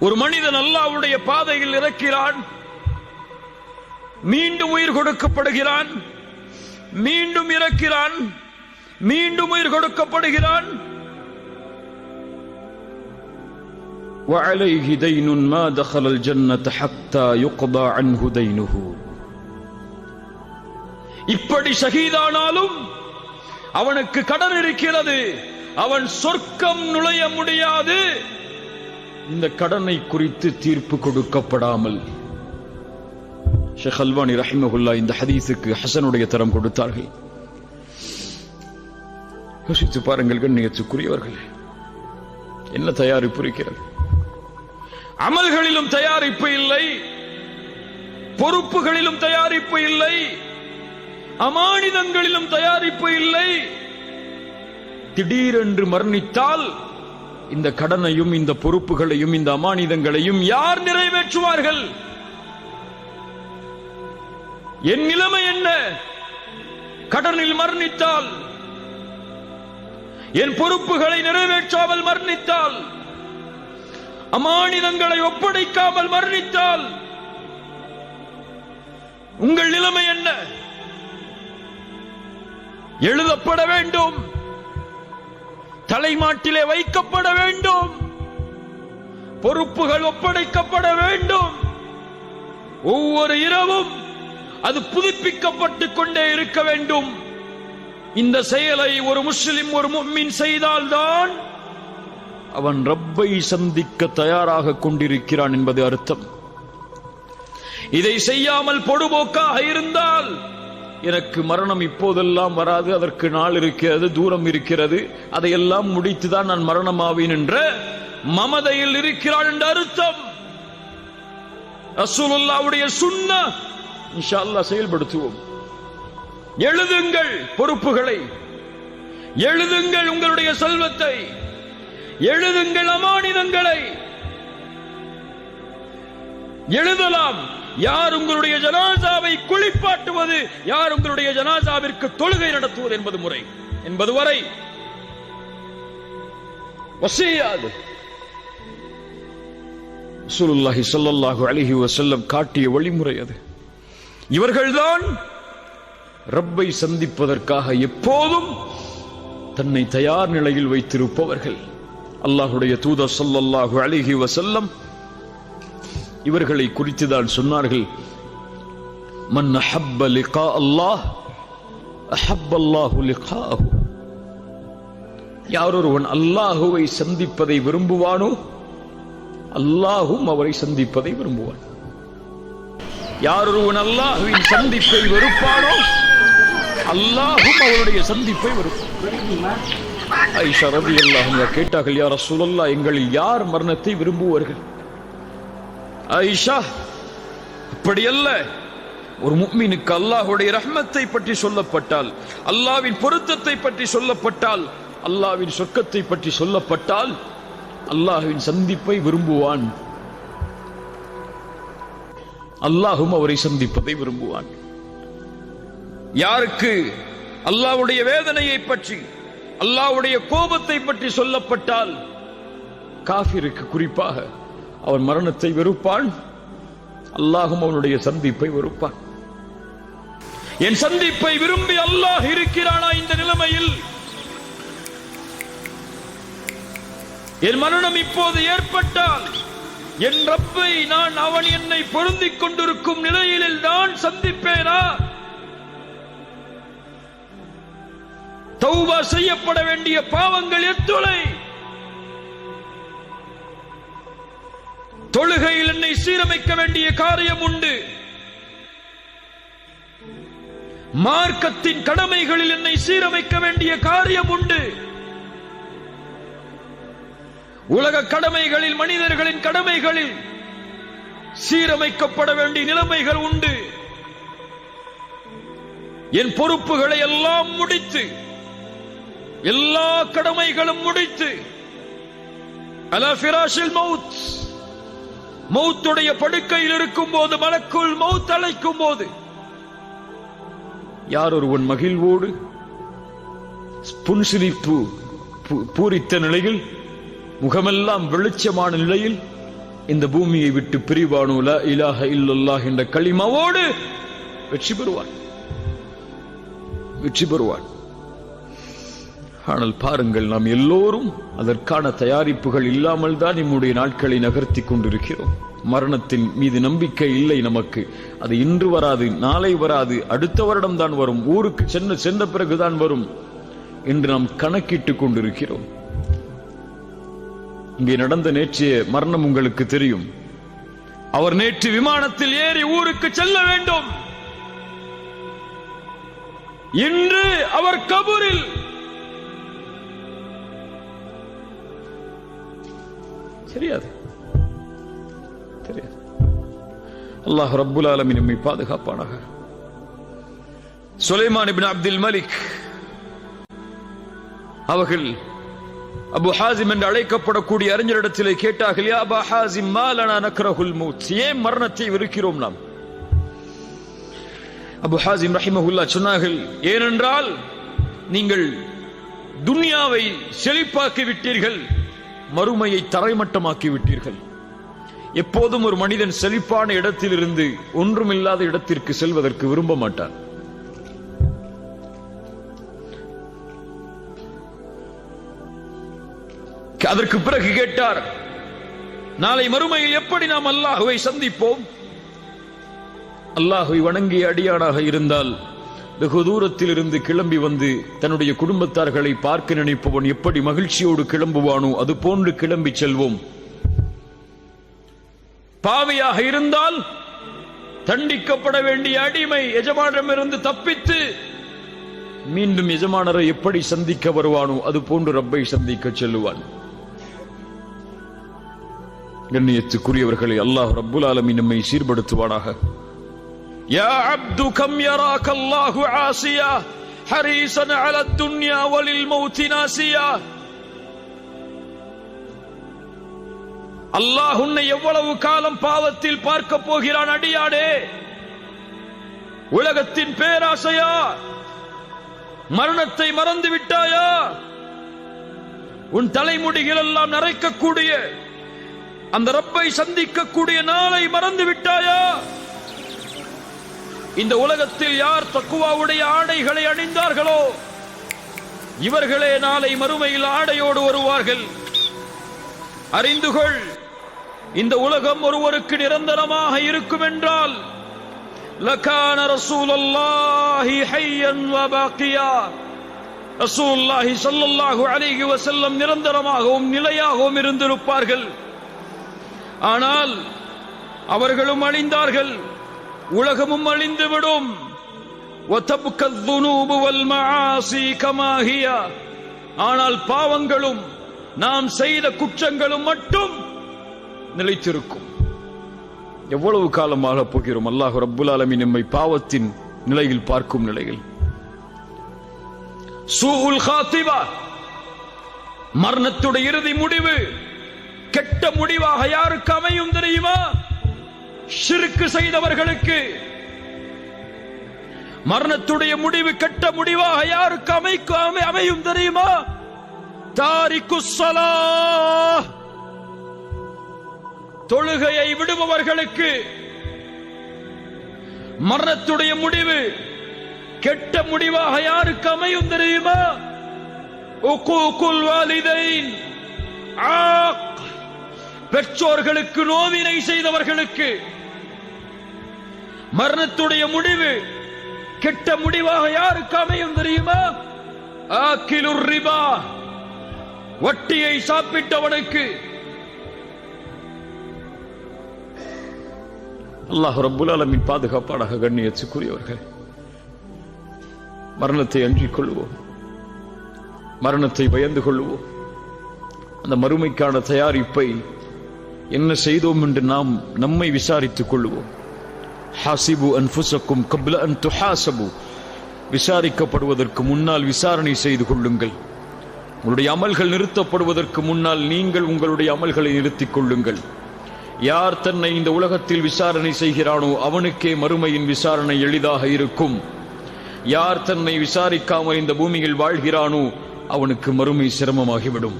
ஒரு மனிதன் அல்லாஹ்வுடைய பாதையில் இறக்கிறான் மீண்டும் உயிர் கொடுக்கப்படுகிறான் மீண்டும் இறக்கிறான் மீண்டும் உயிர் கொடுக்கப்படுகிறான் وعليه دين ما دخل الجنة حتى يقضى عنه دينه இப்படி ஷஹீதானாலும் அவனுக்கு கடன் இருக்கிறது அவன் சொர்க்கம் நுழைய முடியாது இந்த கடனை குறித்து தீர்ப்பு கொடுக்கப்படாமல். ஷேக் அல்வானி ரஹிமகுல்லா இந்த ஹதீஸுக்கு ஹசனுடைய தரம் கொடுத்தார்கள். யோசித்து பாருங்கள் கண்ணியத்துக்குரியவர்கள் என்ன தயாரிப்பு இருக்கிறது? அமல்களிலும் தயாரிப்பு இல்லை பொறுப்புகளிலும் தயாரிப்பு இல்லை அமானிதங்களிலும் தயாரிப்பு இல்லை. திடீரென்று மரணித்தால் இந்த கடனையும் இந்த பொறுப்புகளையும் இந்த அமானிதங்களையும் யார் நிறைவேற்றுவார்கள்? என் நிலைமை என்ன? கடனில் மரணித்தால் என் பொறுப்புகளை நிறைவேற்றாமல் மரணித்தால் அமானிதங்களை ஒப்படைக்காமல் மரணித்தால் உங்கள் நிலைமை என்ன? எழுதப்பட வேண்டும். தலைமாட்டிலே வைக்கப்பட வேண்டும். பொறுப்புகள் ஒப்படைக்கப்பட வேண்டும். ஒவ்வொரு இரவும் அது புதுப்பிக்கப்பட்டுக் கொண்டே இருக்க வேண்டும். இந்த செயலை ஒரு முஸ்லிம் ஒரு மும்மின் செய்தால்தான் அவன் ரப்பை சந்திக்க தயாராக கொண்டிருக்கிறான் என்பது அர்த்தம். இதை செய்யாமல் பொடுபோக்காக இருந்தால் எனக்கு மரணம் இப்போதெல்லாம் வராது அதற்கு நாள் இருக்கிறது தூரம் இருக்கிறது. அதையெல்லாம் முடித்துதான் நான் மரணமாவேன் என்ற மமதையில் இருக்கிறாள் என்ற அர்த்தம். ரசூலுல்லாவுடைய சுண்ண. இன்ஷா அல்லாஹ் செயல்படுத்துவோம். எழுதுங்கள் பொறுப்புகளை. எழுதுங்கள் உங்களுடைய செல்வத்தை. எழுதுங்கள் அமானிதங்களை. எழுதலாம். யார் உங்களுடைய ஜனாசாவை குளிப்பாட்டுவது? யார் உங்களுடைய ஜனாசாவிற்கு தொழுகை நடத்துவது என்பது முறை. என்பது வரை. வசியாது. ரசூலுல்லாஹி காட்டிய வழிமுறை அது. இவர்கள்தான் ரப்பை சந்திப்பதற்காக எப்போதும் தன்னை தயார் நிலையில் வைத்திருப்பவர்கள். அல்லாஹுடைய தூதர் சொல்லல்லாஹு அலைஹி செல்லம் இவர்களை குறித்துதான் சொன்னார்கள். மன் அஹப்ப லிகா அல்லாஹ் அஹப் அல்லாஹு லிகாஹு. யாரொருவன் அல்லாஹுவை சந்திப்பதை விரும்புவானோ அல்லாஹும் அவரை சந்திப்பதை விரும்புவான். யாரொருவன் அல்லாஹுவின் சந்திப்பை வெறுப்பானோ அல்லாஹும் அவருடைய சந்திப்பை வெறுப்பான். ஐஷா ரவி அல்லாஹ் கேட்டார்கள் யார் ரசூலல்லா எங்களில் யார் மரணத்தை விரும்புவார்கள்? ஐஷா அப்படியல்ல. ஒரு முக்மீனுக்கு அல்லாஹுடைய ரஹ்மத்தை பற்றி சொல்லப்பட்டால் அல்லாவின் பொருத்தத்தை பற்றி சொல்லப்பட்டால் அல்லாவின் சொர்க்கத்தை பற்றி சொல்லப்பட்டால் அல்லாஹுவின் சந்திப்பை விரும்புவான். அல்லாஹும் அவரை சந்திப்பதை விரும்புவான். யாருக்கு? அல்லாஹ்வுடைய வேதனையை பற்றி அல்லாஹ்வுடைய கோபத்தை பற்றி சொல்லப்பட்டால் காஃபிருக்கு குறிப்பாக அவன் மரணத்தை வெறுப்பான். அல்லாஹும் அவனுடைய சந்திப்பை வெறுப்பான். என் சந்திப்பை விரும்பி அல்லாஹ் இருக்கிறானா இந்த நிலைமையில்? என் மரணம் இப்போது ஏற்பட்டால் என் ரப்பை நான் அவன் என்னை பொருந்திக் கொண்டிருக்கும் நிலையில் நான் சந்திப்பேனா? தௌபா செய்யப்பட வேண்டிய பாவங்கள் எத்துளை தொழுகையில் என்னை சீரமைக்க வேண்டிய காரியம் உண்டு. மார்க்கத்தின் கடமைகளில் என்னை சீரமைக்க வேண்டிய காரியம் உண்டு. உலக கடமைகளில் மனிதர்களின் கடமைகளில் சீரமைக்கப்பட வேண்டிய நிலைமைகள் உண்டு. என் பொறுப்புகளை எல்லாம் முடித்து எல்லா கடமைகளும் முடித்து அலா ஃபிராஷில் மவுத். மௌத்துடைய படுக்கையில் இருக்கும் போது மலக்குள் மௌத் அழைக்கும் போது யார் ஒருவன் மகிழ்வோடு புன்சிரிப்பு பூரித்த நிலையில் முகமெல்லாம் வெளிச்சமான நிலையில் இந்த பூமியை விட்டு பிரிவானுல இலாக இல்லல்லாஹ் என்ற களிமாவோடு வெற்றி பெறுவான். வெற்றி பெறுவான். ஆனால் பாருங்கள் நாம் எல்லோரும் அதற்கான தயாரிப்புகள் இல்லாமல் தான் நம்முடைய நாட்களை நகர்த்தி கொண்டிருக்கிறோம். மரணத்தின் மீது நம்பிக்கை இல்லை நமக்கு. அது இன்று வராது நாளை வராது அடுத்த வருடம் தான் வரும் ஊருக்கு சென்று சென்ற பிறகுதான் வரும் என்று நாம் கணக்கிட்டுக் கொண்டிருக்கிறோம். இங்கே நடந்த நேற்றைய மரணம் உங்களுக்கு தெரியும். அவர் நேற்று விமானத்தில் ஏறி ஊருக்கு செல்ல வேண்டும். இன்று அவர் கபூரில் தெரியாது. தெரியாது. அல்லாஹ் ரப்புல் ஆலமின் நம்மை பாதுகாப்பானாக. சுலைமான் இபின் அப்துல் மலிக் அவர்கள் அபு ஹாசிம் என்று அழைக்கப்படக்கூடிய அறிஞரிடத்திலே கேட்டார்கள் யா அபா ஹாசிம் மாலனா நக்ரஹுல் மௌத்? ஏன் மரணத்தை வெறுக்கிறோம் நாம்? அபு ஹாசிம் ரஹிமஹுல்லா சொன்னார்கள் ஏனென்றால் நீங்கள் துன்யாவை செழிப்பாக்கி விட்டீர்கள். மறுமையை தரைமட்டமாக்கி விட்டீர்கள் எப்போதும் ஒரு மனிதன் செழிப்பான இடத்திலிருந்து ஒன்றுமில்லாத இடத்திற்கு செல்வதற்கு விரும்ப மாட்டார் அதற்கு பிறகு கேட்டார் நாளை மறுமையில் எப்படி நாம் அல்லாஹுவை சந்திப்போம்? அல்லாஹுவை வணங்கிய அடியானாக இருந்தால் வெகு தூரத்தில் இருந்து கிளம்பி வந்து தன்னுடைய குடும்பத்தார்களை பார்க்க நினைப்பவன் எப்படி மகிழ்ச்சியோடு கிளம்புவானோ அது போன்று கிளம்பி செல்வோம். பாவியாக இருந்தால் தண்டிக்கப்பட வேண்டிய அடிமை எஜமானமிருந்து தப்பித்து மீண்டும் எஜமானரை எப்படி சந்திக்க வருவானோ அது போன்று ரப்பை சந்திக்க செல்லுவான். கண்ணியத்துக்குரியவர்களை அல்லாஹ் ரப்புல் ஆலமி நம்மை சீர்படுத்துவானாக. يا عبد كم يراك الله عاصيا حريصا على الدنيا وللموت ناسيا அல்லாஹ் உன்னை எவ்வளவு காலம் பாவத்தில் பார்க்க போகிறான் அடியாடே உலகத்தின் பேராசையா மரணத்தை மறந்து விட்டாயா உன் தலைமுடிகள் எல்லாம் நரைக்கக்கூடிய அந்த ரப்பை சந்திக்கக்கூடிய நாளை மறந்து விட்டாயா இந்த உலகத்தில் யார் தக்குவாவுடைய ஆடைகளை அணிந்தார்களோ இவர்களே நாளை மறுமையில் ஆடையோடு வருவார்கள். அறிந்து கொள் இந்த உலகம் ஒருவருக்கு நிரந்தரமாக இருக்கும் என்றால் லகான ரசூலுல்லாஹி ஹய்யன் வ பாக்கியா. ரசூலுல்லாஹி ஸல்லல்லாஹு அலைஹி வஸல்லம் நிரந்தரமாகவும் நிலையாகவும் இருந்திருப்பார்கள். ஆனால் அவர்களும் அழிந்தார்கள் உலகமும் அழிந்துவிடும் ஆனால் பாவங்களும் நாம் செய்த குற்றங்களும் மட்டும் நிலைத்திருக்கும். எவ்வளவு காலமாக போகிறோம்? அல்லாஹ் ரப்புல் அலமி நம்மை பாவத்தின் நிலையில் பார்க்கும் நிலையில். சூஹுல் ஹாத்திவா மரணத்துடைய இறுதி முடிவு கெட்ட முடிவாக யாருக்கு அமையும் தெரியுமா? ஷிருக்கு செய்தவர்களுக்கு. மரணத்துடைய முடிவு கெட்ட முடிவாக யாருக்கு அமைக்கு அமை- அமையும் தெரியுமா? தாரிக்கு தொழுகையை விடுபவர்களுக்கு. மரணத்துடைய முடிவு கெட்ட முடிவாக யாருக்கு அமையும் தெரியுமா? பெற்றோர்களுக்கு நோவினை செய்தவர்களுக்கு. மரணத்துடைய முடிவு கெட்ட முடிவாக யாருக்கு அமையும் தெரியுமா? ஆக்கிலுர் ரிபா. வட்டியை சாப்பிட்டவனுக்கு. அல்லாஹ் ரப்புல் அலமின் பாதுகாப்பாடாக கண்ணியத்துக்குரியவர்கள். மரணத்தை அன்றி கொள்வோம். மரணத்தை பயந்து கொள்வோம். அந்த மறுமைக்கான தயாரிப்பை என்ன செய்தோம் என்று நாம் நம்மை விசாரித்துக் கொள்வோம். ஹாசிபு அன்புசக்கும் கபில அன் துஹாசபு விசாரிக்கப்படுவதற்கு முன்னால் விசாரணை செய்து கொள்ளுங்கள். உங்களுடைய அமல்கள் நிறுத்தப்படுவதற்கு முன்னால் நீங்கள் உங்களுடைய அமல்களை நிறுத்திக் கொள்ளுங்கள். யார் தன்னை இந்த உலகத்தில் விசாரணை செய்கிறானோ அவனுக்கே மறுமையின் விசாரணை எளிதாக இருக்கும். யார் தன்னை விசாரிக்காமல் இந்த பூமியில் வாழ்கிறானோ அவனுக்கு மறுமை சிரமமாகிவிடும்.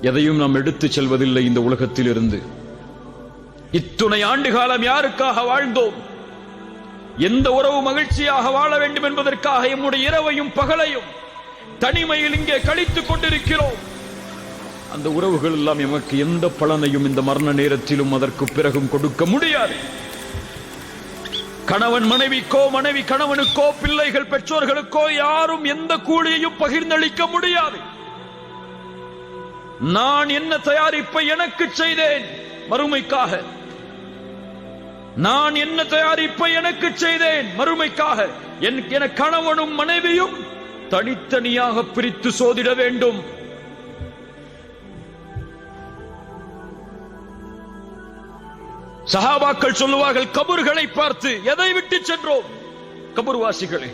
எதையும் நாம் எடுத்துச் செல்வதில்லை இந்த உலகத்தில் இருந்து இத்துணை ஆண்டு காலம் யாருக்காக வாழ்ந்தோம்? எந்த உறவு மகிழ்ச்சியாக வாழ வேண்டும் என்பதற்காக எம்முடைய இரவையும் பகலையும் தனிமையில் இங்கே கழித்துக் கொண்டிருக்கிறோம். அந்த உறவுகள் எல்லாம் எமக்கு எந்த பலனையும் இந்த மரண நேரத்திலும் அதற்கு பிறகும் கொடுக்க முடியாது. கணவன் மனைவிக்கோ மனைவி கணவனுக்கோ பிள்ளைகள் பெற்றோர்களுக்கோ யாரும் எந்த கூலியையும் பகிர்ந்தளிக்க முடியாது. நான் என்ன தயாரிப்பை எனக்கு செய்தேன்? மறுமைக்காக. நான் என்ன தயாரிப்பை எனக்கு செய்தேன்? மறுமைக்காக என் என கணவனும் மனைவியும் தனித்தனியாக பிரித்து சோதிட வேண்டும். சஹாபாக்கள் சொல்லுவார்கள் கபர்களை பார்த்து எதை விட்டு சென்றோம்? கபர்வாசிகளே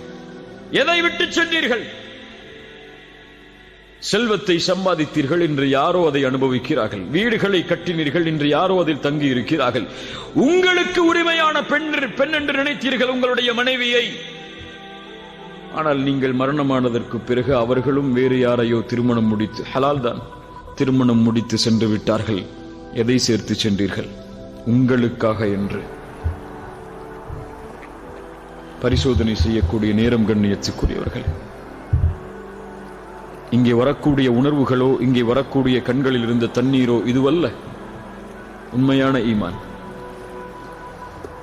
எதை விட்டு சென்றீர்கள்? செல்வத்தை சம்பாதித்தீர்கள் என்று யாரோ அதை அனுபவிக்கிறார்கள். வீடுகளை கட்டினீர்கள் என்று யாரோ அதில் தங்கி இருக்கிறார்கள் உங்களுக்கு உரிமையான பெண் பெண் என்று நினைத்தீர்கள் உங்களுடைய மனைவியை. ஆனால் நீங்கள் மரணமானதற்கு பிறகு அவர்களும் வேறு யாரையோ திருமணம் முடித்து ஹலால் தான் திருமணம் முடித்து சென்று விட்டார்கள். எதை சேர்த்து சென்றீர்கள்? உங்களுக்காக என்று. பரிசோதனை செய்யக்கூடிய நேரம் கண்ணியத்துக்குரியவர்கள். இங்கே வரக்கூடிய உணர்வுகளோ இங்கே வரக்கூடிய கண்களில் இருந்த தண்ணீரோ இதுவல்ல. உண்மையான ஈமான்.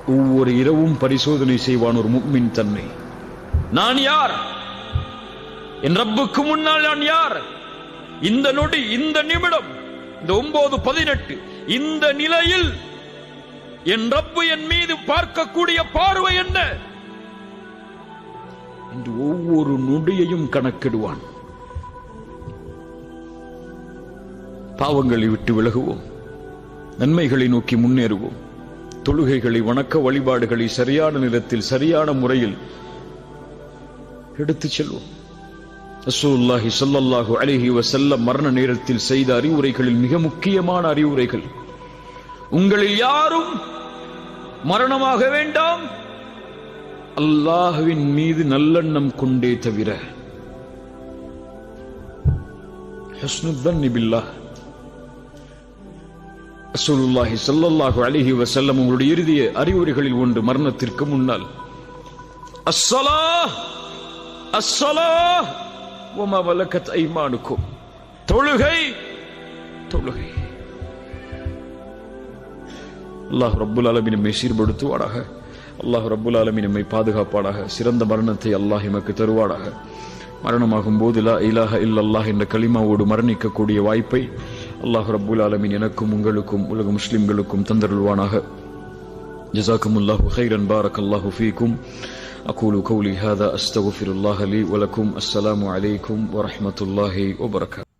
ஒவ்வொரு இரவும் பரிசோதனை செய்வான் ஒரு முக்மின் தன்னை. நான் யார்? என் ரப்புக்கு முன்னால் நான் யார்? இந்த நொடி இந்த நிமிடம் இந்த ஒன்பது பதினெட்டு இந்த நிலையில் என் ரப்பு என் மீது பார்க்கக்கூடிய பார்வை என்ன? என்று ஒவ்வொரு நொடியையும் கணக்கிடுவான். பாவங்களை விட்டு விலகுவோம். நன்மைகளை நோக்கி முன்னேறுவோம். தொழுகைகளை வணக்க வழிபாடுகளை சரியான நேரத்தில் சரியான முறையில் எடுத்துச் செல்வோம். ரசூலுல்லாஹி சொல்லல்லாஹு அழகி செல்ல மரண நேரத்தில் செய்த அறிவுரைகளில் மிக முக்கியமான அறிவுரைகள். உங்களில் யாரும் மரணமாக வேண்டாம். அல்லாஹுவின் மீது நல்லெண்ணம் கொண்டே தவிர. ஹஸ்னுத்தன்னி நிபில்லா ரசூலுல்லாஹி சல்லல்லாஹு அலிஹி வசல்லம் உங்களுடைய இறுதிய அறிவுரைகளில் ஒன்று மரணத்திற்கு முன்னால். அஸ்ஸலா அஸ்ஸலா வமா வலக்கத் ஐமானுக்கும். தொழுகை! தொழுகை. அல்லாஹ் ரப்புல் ஆலமீன் நம்மை சீர்படுத்துவாடாக அல்லாஹ் ரப்புல் ஆலமீன் நம்மை பாதுகாப்பாடாக சிறந்த மரணத்தை அல்லாஹ் எமக்கு தருவாடாக மரணமாகும் போது லா இலாஹ இல்லல்லாஹ் என்ற களிமாவோடு மரணிக்கக்கூடிய வாய்ப்பை அல்லாஹ் ரப்புல் ஆலமீன் எனக்கும் உங்களுக்கும் உலக முஸ்லிம்களுக்கும் தந்தருள்வானாக جزاكم الله خيرا بارك الله فيكم أقول قولي هذا أستغفر الله لي ولكم السلام عليكم ورحمة الله وبركاته